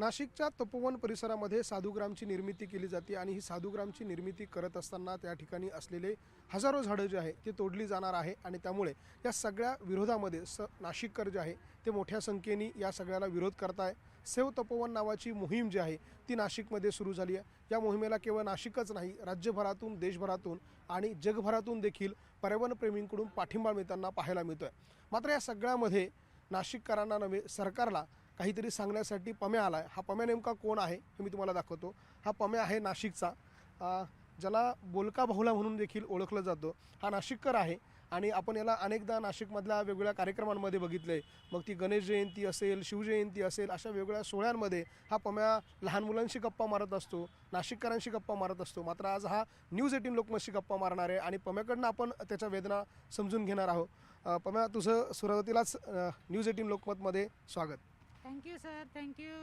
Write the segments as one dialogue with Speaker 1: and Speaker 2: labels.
Speaker 1: नाशिकच्या तपोवन परिसरामध्ये साधुग्रामची निर्मिती केली जाते आणि ही साधुग्रामची निर्मिती करत असताना त्या ठिकाणी असलेले हजारो झाडं जे आहे ते तोडली जाणार आहे आणि त्यामुळे या सगळ्या विरोधामध्ये स नाशिककर जे आहे ते मोठ्या संख्येने या सगळ्याला विरोध करताय. सेव तपोवन नावाची मोहीम जी आहे ती नाशिकमध्ये सुरू झाली आहे. या मोहिमेला केवळ नाशिकच नाही राज्यभरातून देशभरातून आणि जगभरातून देखील पर्यावरणप्रेमींकडून पाठिंबा मिळताना पाहायला मिळतो आहे मात्र या सगळ्यामध्ये नाशिककरांना नव्हे सरकारला काहीतरी सांगण्यासाठी पम्या आला आहे हा पम्या नेमका कोण आहे हे मी तुम्हाला दाखवतो. हा पम्या आहे नाशिकचा. ज्याला बोलका बहुला म्हणून देखील ओळखलं जातो. हा नाशिककर आहे आणि आपण याला अनेकदा नाशिकमधल्या वेगवेगळ्या कार्यक्रमांमध्ये बघितलं आहे मग ती गणेश जयंती असेल शिवजयंती असेल अशा वेगवेगळ्या सोहळ्यांमध्ये हा पम्या लहान मुलांशी गप्पा मारत असतो नाशिककरांशी गप्पा मारत असतो. मात्र आज हा न्यूज एटीन लोकमतशी गप्पा मारणार आहे आणि पम्याकडनं आपण त्याच्या वेदना समजून घेणार आहोत. पम्या तुझं सुरुवातीलाच न्यूज एटीन लोकमतमध्ये स्वागत.
Speaker 2: थँक्यू सर थँक्यू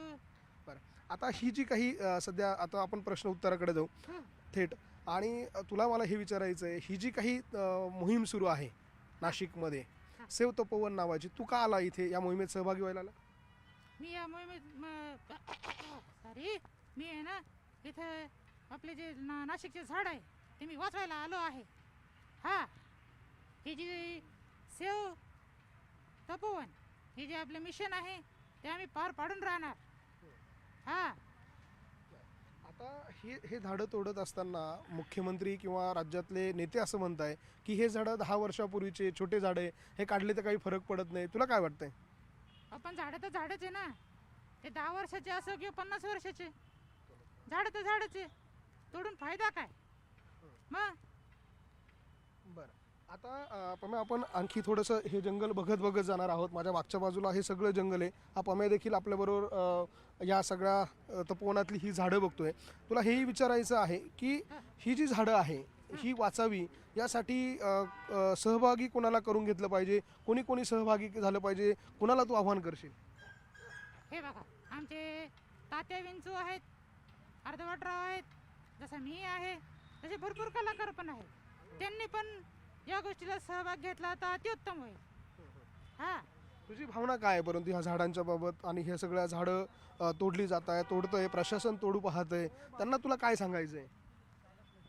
Speaker 1: बरं. आता ही जी काही अ, सध्या आता आपण प्रश्न उत्तराकडे जाऊ
Speaker 2: हं.
Speaker 1: थेट. आणि अ, तुला मला हे विचारायचं आहे ही जी काही अ, मोहीम सुरू आहे नाशिकमध्ये
Speaker 2: हा.
Speaker 1: सेव तपोवन नावाची तू का आला इथे? या मोहिमेत सहभागी व्हायला आला?
Speaker 2: मी या मोहिमेत सॉरी मी आहे ना इथे आपले जे ना नाशिकचे झाड आहे ते मी वाचवायला आलो आहे. हा. हे जे सेव तपोवन हे जे आपलं मिशन आहे ते आम्ही पार पाडून राहणार. हा.
Speaker 1: आता हे हे झाडं तोडत असताना मुख्यमंत्री किंवा राज्यातले नेते असं म्हणताय की हे झाडं दहा वर्षापूर्वीचे छोटे झाडं आहे हे काढले तर काही फरक पडत नाही. तुला काय वाटतंय?
Speaker 2: आपण झाडं तर झाडच आहे ना. ते दहा वर्षाचे असो किंवा पन्नास वर्षाचे. झाडं तर झाडच आहे. तोडून फायदा काय? मग?
Speaker 1: आता अ, पम्या आपण आणखी थोडंसं हे जंगल बघत बघत जाणार आहोत. माझ्या मागच्या बाजूला हे सगळं जंगल आहे. हा पम्या देखील आपल्याबरोबर या सगळ्या तपोवनातली ही झाडं बघतोय. तुला हेही विचारायचं आहे की ही जी झाडं आहे ही वाचावी यासाठी सहभागी कोणाला करून घेतलं पाहिजे? कोणी कोणी सहभागी झालं पाहिजे? कोणाला तू आव्हान करशील?
Speaker 2: हे बघा आमचे तात्या विंचू आहेत अर्धवटराव आहेत जसं मी आहे तसे भरपूर कलाकार पण आहेत. त्यांनी पण या गोष्टीला सहभाग घेतला तर अतिउत्तम होईल. हा.
Speaker 1: तुझी भावना काय आहे परंतु ह्या झाडांच्या बाबत? आणि हे सगळ्या झाडं अ, तोडली जात आहे तोडतंय प्रशासन तोडू पाहतंय. त्यांना तुला काय सांगायचं आहे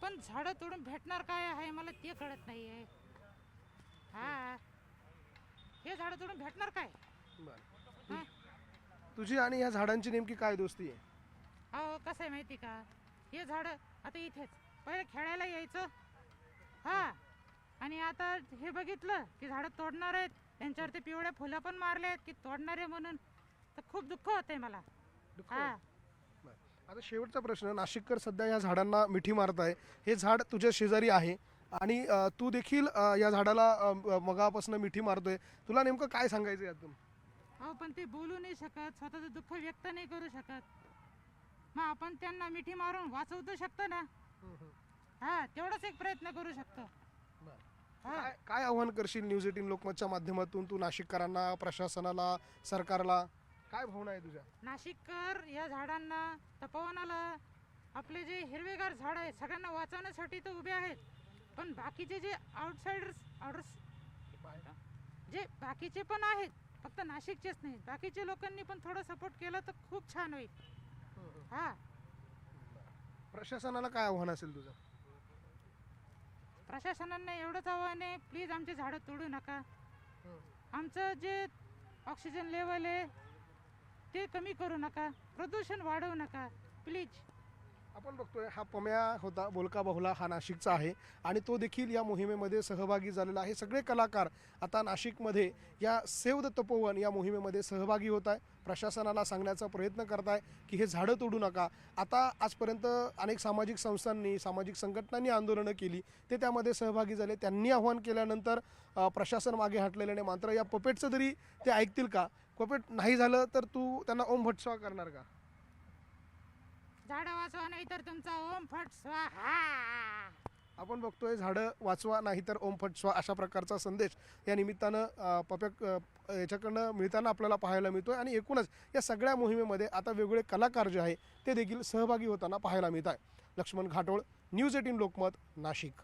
Speaker 2: पण झाडं तोडून भेटणार काय आहे मला ते कळत नाही आहे हा. हे झाडं तोडून भेटणार काय? हा.
Speaker 1: तुझी आणि या झाडांची नेमकी काय दोस्ती आहे?
Speaker 2: अहो कसं आहे माहिती का? हे झाडं आता इथेच. पहिले खेळायला यायचं. हा. आणि आता हे बघितलं की झाडं तोडणार आहेत. त्यांच्यावरती पिवळ्या फुलं पण मारले आहेत की तोडणारे म्हणून. तर खूप दुःख होतंय मला.
Speaker 1: दुःख
Speaker 2: हा.
Speaker 1: बरं. आता शेवटचा प्रश्न नाशिककर सध्या या झाडांना मिठी मारत आहे हे झाड तुझ्या शेजारी आहे आणि अ, तू देखील अ, या झाडाला अ, मगापासून मिठी मारतोय. तुला नेमकं काय सांगायचं यातून?
Speaker 2: अहो पण ते बोलू नाही शकत. स्वतःचं दुःख व्यक्त नाही करू शकत. मग आपण त्यांना मिठी मारून वाचवतो शकतो ना? हा तेवढाच एक प्रयत्न करू शकतो. हा
Speaker 1: काय काय आव्हान करशील न्यूज एटीन लोकमतच्या माध्यमातून तू नाशिककरांना प्रशासनाला सरकारला? काय भावना आहे तुझ्या?
Speaker 2: नाशिककर या झाडांना तपोवनाला आपले जे हिरवेगार झाड आहेत सगळ्यांना वाचवण्यासाठी तर उभे आहेत. पण बाकीचे जे आउटसाइडर्स आउटर्स जे बाकीचे पण आहेत फक्त नाशिकचेच नाही बाकीच्या लोकांनी पण थोडं सपोर्ट केलं तर खूप छान होईल. हा.
Speaker 1: प्रशासनाला काय आव्हान असेल तुझं?
Speaker 2: प्रशासनाने एवढंच आव्हान आहे प्लीज आमचे झाडं तोडू नका. आमचं जे ऑक्सिजन लेवल आहे ते कमी करू नका. प्रदूषण वाढवू नका प्लीज
Speaker 1: आपण बघतोय हा पम्या होता बोलका बाहुला हा नाशिकचा आहे. आणि तो देखील या मोहिमेमध्ये सहभागी झालेला आहे. सगळे कलाकार आता नाशिकमध्ये या सेव द तपोवन या मोहिमेमध्ये सहभागी होत आहे. प्रशासनाला सांगण्याचा प्रयत्न करत आहे की हे झाडं तोडू नका. आता आजपर्यंत अनेक सामाजिक संस्थांनी सामाजिक संघटनांनी आंदोलनं केली. ते त्यामध्ये सहभागी झाले. त्यांनी आव्हान केल्यानंतर प्रशासन मागे हटलेलं नाही. मात्र या पपेटचं तरी ते ऐकतील का? पपेट नाही झालं तर तू त्यांना ओम भटसवा करणार का?
Speaker 2: झाडं वाचवा नाही तर तुमचा ओम फट स्वाहा
Speaker 1: आपण बघतोय झाडं वाचवा नाहीतर ओम फट स्वा अशा प्रकारचा संदेश या निमित्तानं अ, पप्या अ, याच्याकडनं मिळताना आपल्याला पाहायला मिळतोय आणि एकूणच या सगळ्या मोहिमेमध्ये आता वेगवेगळे कलाकार जे आहे ते देखील सहभागी होताना पाहायला मिळत आहे लक्ष्मण घाटोळ न्यूज एटीन लोकमत नाशिक.